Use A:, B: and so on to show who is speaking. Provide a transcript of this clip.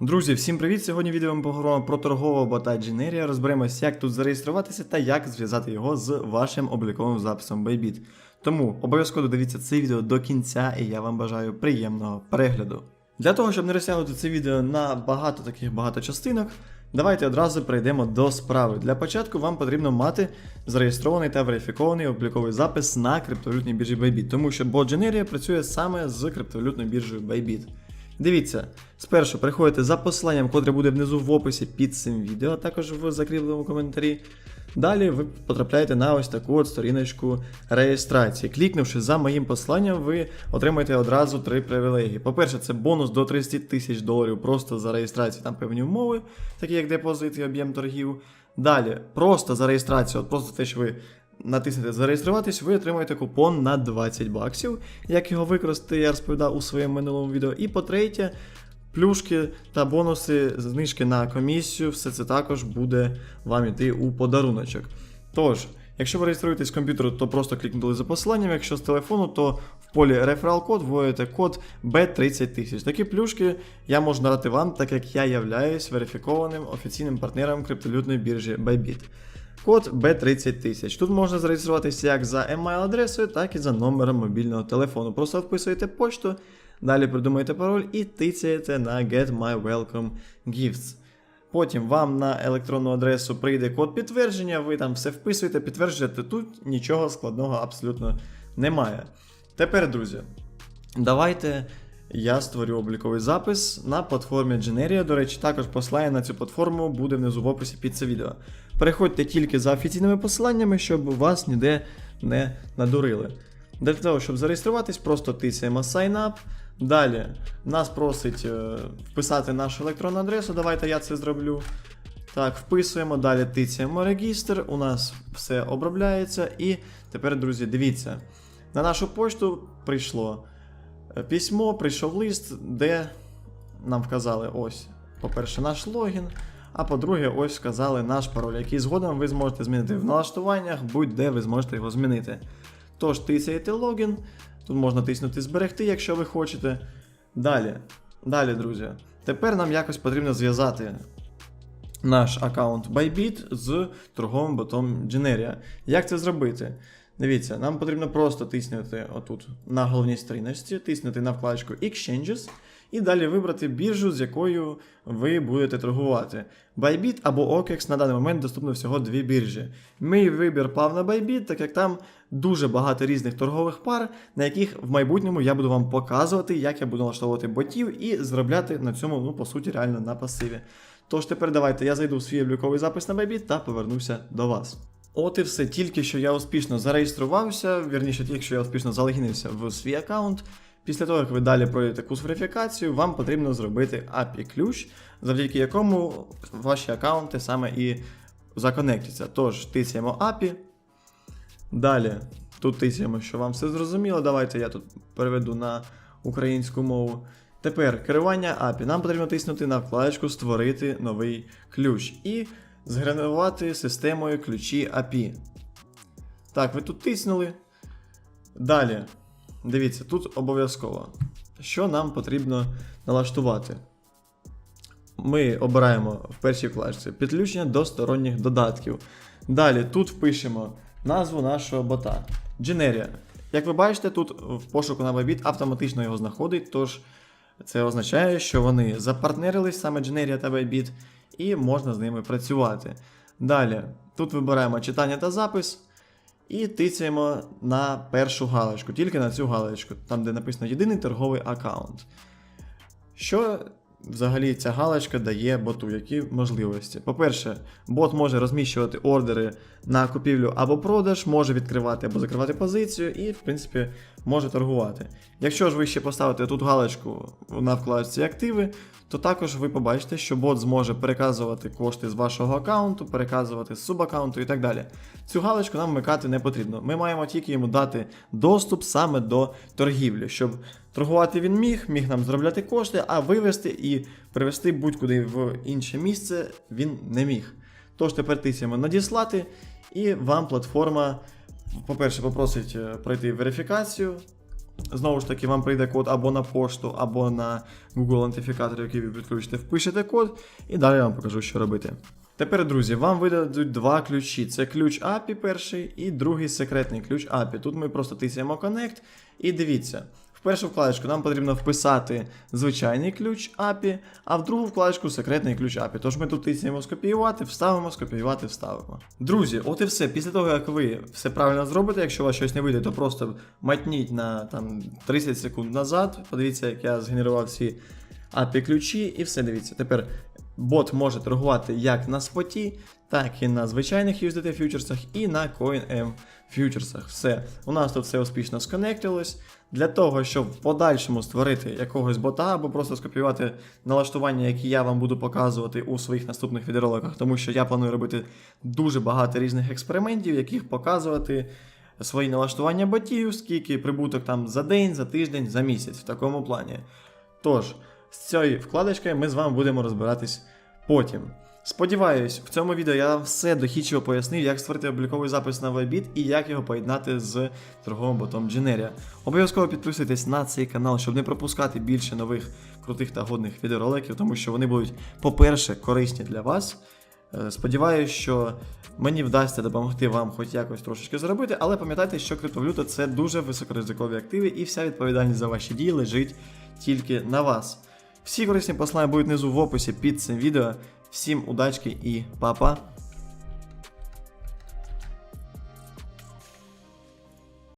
A: Друзі, всім привіт! Сьогодні відео ми поговоримо про торгового бота Generia. Розберемось, як тут зареєструватися та як зв'язати його з вашим обліковим записом Bybit. Тому обов'язково дивіться це відео до кінця, і я вам бажаю приємного перегляду. Для того, щоб не розтягнути це відео на багато таких багато частинок, давайте одразу перейдемо до справи. Для початку вам потрібно мати зареєстрований та верифікований обліковий запис на криптовалютній біржі Bybit, тому що бот Generia працює саме з криптовалютною біржею Bybit. Дивіться, спершу приходите за посиланням, котре буде внизу в описі під цим відео, а також в закріпленому коментарі. Далі ви потрапляєте на ось таку от сторіночку реєстрації. Клікнувши за моїм посиланням, ви отримаєте одразу три привілегії. По-перше, це бонус до 30 тисяч доларів просто за реєстрацію, там певні умови, такі як депозит і об'єм торгів. Далі, просто за реєстрацію, от просто те, що ви натиснете зареєструватись, ви отримаєте купон на 20 баксів. Як його використати, я розповідав у своєму минулому відео. І по-третє, плюшки та бонуси, знижки на комісію, все це також буде вам іти у подаруночок. Тож, якщо ви реєструєтесь з комп'ютеру, то просто клікнули за посиланням. Якщо з телефону, то в полі реферал код вводите код B30000. Такі плюшки я можу надати вам, так як я являюсь верифікованим офіційним партнером криптовалютної біржі Bybit. Код B30000. Тут можна зареєструватися як за email-адресою, так і за номером мобільного телефону. Просто вписуєте почту, далі придумуєте пароль і тицяєте на Get My Welcome Gifts. Потім вам на електронну адресу прийде код підтвердження, ви там все вписуєте, підтверджуєте. Тут нічого складного абсолютно немає. Тепер, друзі, давайте я створю обліковий запис на платформі Generia. До речі, також посилання на цю платформу буде внизу в описі під це відео. Переходьте тільки за офіційними посиланнями, щоб вас ніде не надурили. Для того, щоб зареєструватись, просто тисяємо Sign Up. Далі нас просить е, вписати нашу електронну адресу. Давайте я це зроблю. Так, вписуємо, далі тицяємо регістр, у нас все обробляється. І тепер, друзі, дивіться, на нашу пошту прийшло е, письмо, прийшов лист, де нам вказали ось, по-перше, наш логін. А по-друге, ось вказали наш пароль, який згодом ви зможете змінити в налаштуваннях, будь-де ви зможете його змінити. Тож тисяєте логін, тут можна тиснути зберегти, якщо ви хочете. Далі, далі, друзі. Тепер нам якось потрібно зв'язати наш аккаунт Bybit з торговим ботом Generia. Як це зробити? Дивіться, нам потрібно просто тиснути отут на головній сторіночці, тиснути на вкладочку Exchanges і далі вибрати біржу, з якою ви будете торгувати. Bybit або OKEX на даний момент доступно всього дві біржі. Мій вибір пав на Bybit, так як там дуже багато різних торгових пар, на яких в майбутньому я буду вам показувати, як я буду налаштовувати ботів і заробляти на цьому, ну, по суті, реально на пасиві. Тож тепер давайте я зайду в свій обліковий запис на Bybit та повернуся до вас. От і все, тільки що я успішно зареєструвався, вірніше, тільки що я успішно залогінився в свій аккаунт. Після того, як ви далі пройдете курс верифікацію, вам потрібно зробити API ключ, завдяки якому ваші аккаунти саме і законектяться. Тож, тисяємо API. Далі, тут тисяємо, що вам все зрозуміло. Давайте я тут переведу на українську мову. Тепер керування API. Нам потрібно тиснути на вкладочку Створити новий ключ і згенерувати системою ключі API. Так, ви тут тиснули. Далі. Дивіться, тут обов'язково. Що нам потрібно налаштувати? Ми обираємо в першій вкладці підключення до сторонніх додатків. Далі тут впишемо назву нашого бота. Generia. Як ви бачите, тут в пошуку на Bybit автоматично його знаходить, тож це означає, що вони запартнерились саме Generia та Bybit, і можна з ними працювати. Далі, тут вибираємо читання та запис. І тицяємо на першу галочку, тільки на цю галочку, там де написано єдиний торговий аккаунт. Що взагалі ця галочка дає боту, які можливості? По-перше, бот може розміщувати ордери на купівлю або продаж, може відкривати або закривати позицію і, в принципі, може торгувати. Якщо ж ви ще поставите тут галочку на вкладці активи, то також ви побачите, що бот зможе переказувати кошти з вашого аккаунту, переказувати з субаккаунту і так далі. Цю галочку нам вмикати не потрібно. Ми маємо тільки йому дати доступ саме до торгівлі, щоб торгувати він міг, міг нам заробляти кошти, а вивести і перевести будь-куди в інше місце він не міг. Тож тепер тисяємо надіслати, і вам платформа, по-перше, попросить е, пройти верифікацію. Знову ж таки, вам прийде код або на пошту, або на Google ідентифікатор, який ви підключите, впишете код, і далі я вам покажу, що робити. Тепер, друзі, вам видадуть два ключі: це ключ API перший і другий секретний ключ API. Тут ми просто тисяємо Connect і дивіться. В першу вкладочку нам потрібно вписати звичайний ключ API, а в другу вкладочку секретний ключ API. Тож ми тут тиснемо скопіювати, вставимо, скопіювати, вставимо. Друзі, от і все. Після того, як ви все правильно зробите, якщо у вас щось не вийде, то просто матніть на там 30 секунд назад. Подивіться, як я згенерував всі API ключі, і все дивіться. Тепер бот може торгувати як на споті, так і на звичайних USDT фьючерсах, і на CoinM фьючерсах. Все, у нас тут все успішно сконектилось. Для того, щоб в подальшому створити якогось бота або просто скопіювати налаштування, які я вам буду показувати у своїх наступних відеороликах, тому що я планую робити дуже багато різних експериментів, яких показувати свої налаштування ботів, скільки прибуток там за день, за тиждень, за місяць в такому плані. Тож, з цією вкладочкою ми з вами будемо розбиратись потім. Сподіваюсь, в цьому відео я вам все дохідчиво пояснив, як створити обліковий запис на Webit і як його поєднати з торговим ботом Generia. Обов'язково підписуйтесь на цей канал, щоб не пропускати більше нових крутих та годних відеороликів, тому що вони будуть, по-перше, корисні для вас. Е, Сподіваюсь, що мені вдасться допомогти вам хоч якось трошечки заробити, але пам'ятайте, що криптовалюта це дуже високоризикові активи, і вся відповідальність за ваші дії лежить тільки на вас. Всі корисні посилання будуть внизу в описі під цим відео. Всім удачки і па-па!